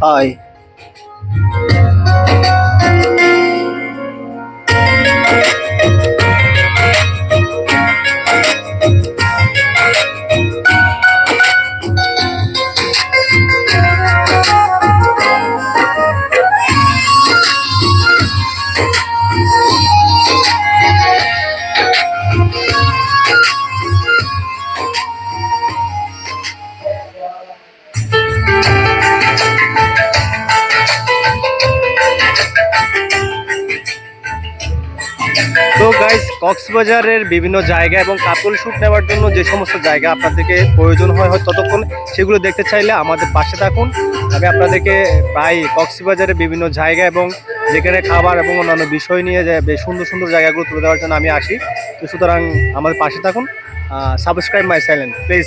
Rồi. তো গাইস কক্সবাজারের বিভিন্ন জায়গা এবং কাপল শ্যুট নেওয়ার জন্য যে সমস্ত জায়গা আপনাদেরকে প্রয়োজন হয় হয়তো ততক্ষণ, সেগুলো দেখতে চাইলে আমাদের পাশে থাকুন। আমি আপনাদেরকে প্রায় কক্সবাজারের বিভিন্ন জায়গা এবং যেখানে খাবার এবং অন্যান্য বিষয় নিয়ে বেশ সুন্দর সুন্দর জায়গাগুলো তুলে দেওয়ার জন্য আমি আসি। তো সুতরাং আমাদের পাশে থাকুন। Subscribe my channel please